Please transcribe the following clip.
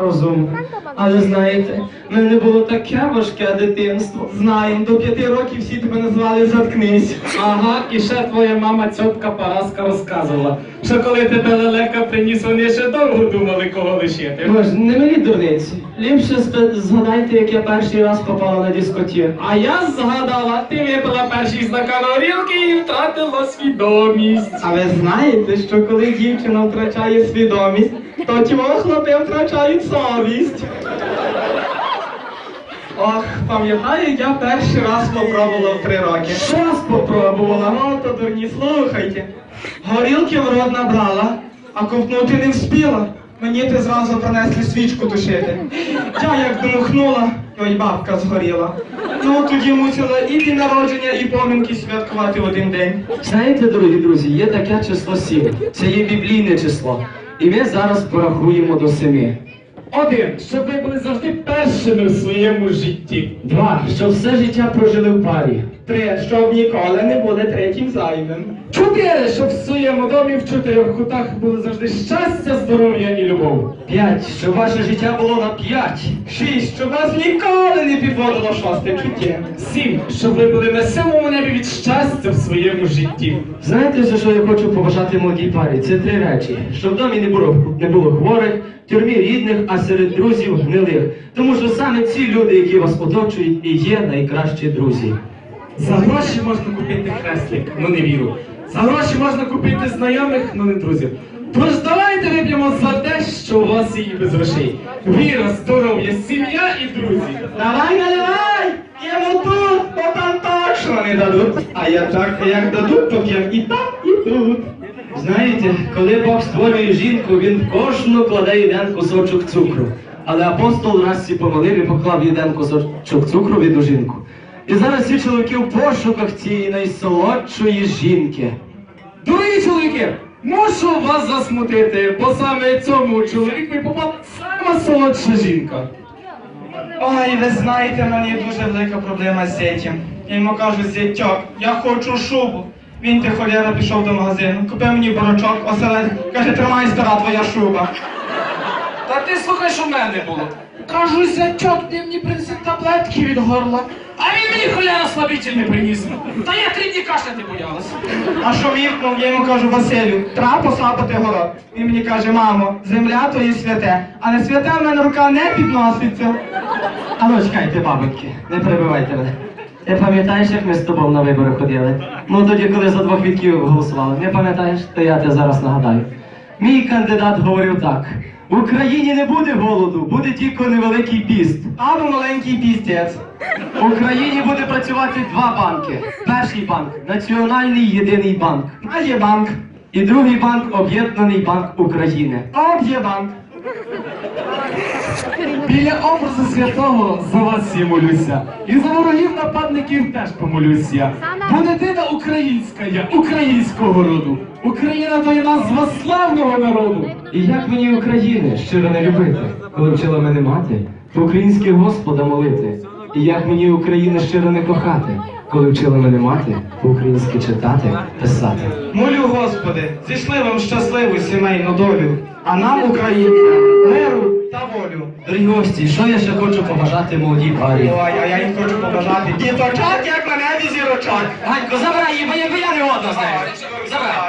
розум. Але знаєте, в мене було таке важке дитинство. Знаємо, до п'яти років всі тебе назвали заткнись. Ага, і ще твоя мама цьотка Параска розказувала, що коли тебе лелека приніс, вони ще довго думали, кого лишити. Боже, не мені дурниці. Ліпше згадайте, як я перший раз попала на дискотеку. А я згадала, ти випила перший стакан горілки і втратила свідомість. А ви знаєте, що коли дівчина втрачає свідомість, то ті хлопи втрачають совість. Ох, пам'ятаю, я перший раз попробувала в три роки. Щас попробувала, ну то дурні, слухайте. Горілки в рот набрала, а ковтнути не вспіла. Мені ти зразу принесли свічку тушити. Я як дмухнула, ой бабка згоріла. Ну тоді мусила і день народження, і поминки святкувати в один день. Знаєте, дорогі друзі, є таке число сім. Це є біблійне число. І ми зараз порахуємо до семи. Один, щоб ви були завжди першими в своєму житті. Два, щоб все життя прожили в парі. Три, щоб ніколи не буде третім зайвим. Чотири, щоб в своєму домі в чотирьох кутах були завжди щастя, здоров'я і любов. П'ять, щоб ваше життя було на п'ять. Шість, щоб вас ніколи не підводило шосте чуття. Сім, щоб ви були на сьомому небі від щастя в своєму житті. Знаєте, за що я хочу побажати молодій парі? Це три речі. Щоб в домі не було, не було хворих, тюрмі рідних, а серед друзів гнилих. Тому що саме ці люди, які вас оточують, і є найкращі друзі. За гроші можна купити хреслик, ну не віру. За гроші можна купити знайомих, ну не друзів. Тож давайте вип'ємо за те, що у вас є і без грошей. Віра, здоров'я, сім'я і друзі. Давай, наливай! П'ємо тут, бо там точно не дадуть. А я так, як дадуть, то п'ємо і там, і тут. Знаєте, коли Бог створює жінку, він в кожну кладе один кусочок цукру. Але апостол Расі помолив і поклав один кусочок цукру від у жінку. І зараз всі чоловіки в пошуках цієї найсолодшої жінки. Дорогі чоловіки, мушу вас засмутити, бо саме цьому чоловіку попала сама солодша жінка. Ой, ви знаєте, в мене є дуже велика проблема з зятям. Я йому кажу, зятьок, я хочу шубу. Він ти холєра пішов до магазину, купив мені борочок, оселедь, каже, тримай стара твоя шуба. Та ти слухай, що в мене було. Кажу, зятьок, ти мені принеси таблетки від горла. А він мені холяра слабитель не приніс. Та я три дні кашляти боялась. А що вівкнув, я йому кажу, Василю, треба посапати город. Він мені каже, мамо, земля то є святе, а не святе в мене рука не підноситься. А ну чекайте, бабоньки, не перебивайте мене. Ти пам'ятаєш, як ми з тобою на вибори ходили? Ну тоді, коли за двох відків голосували. Не пам'ятаєш? То я тебе зараз нагадаю. Мій кандидат говорив так: в Україні не буде голоду, буде тільки невеликий піст. Або маленький пістець. В Україні буде працювати два банки. Перший банк Національний єдиний банк. А є банк. І другий банк Об'єднаний банк України. Об є банк. Біля образу святого за вас я молюся. І за ворогів нападників теж помолюсь я. Бо дитина українська я, українського роду. Україна то є назва славного народу. І як мені України щиро не любити, коли вчила мене мати, по-українськи Господа молити. І як мені України щиро не кохати, коли вчила мене мати, по-українськи читати, писати. Молю, Господи, зійшли вам щасливу сімейну долю, а нам, Україна, миру та волю. Дорогі гості, що я ще хочу побажати молодій парі? Ой, а я їм хочу побажати діточок, як на небі зірочок. Ганько, забирай її, бо я, не одна з нею. Забирай.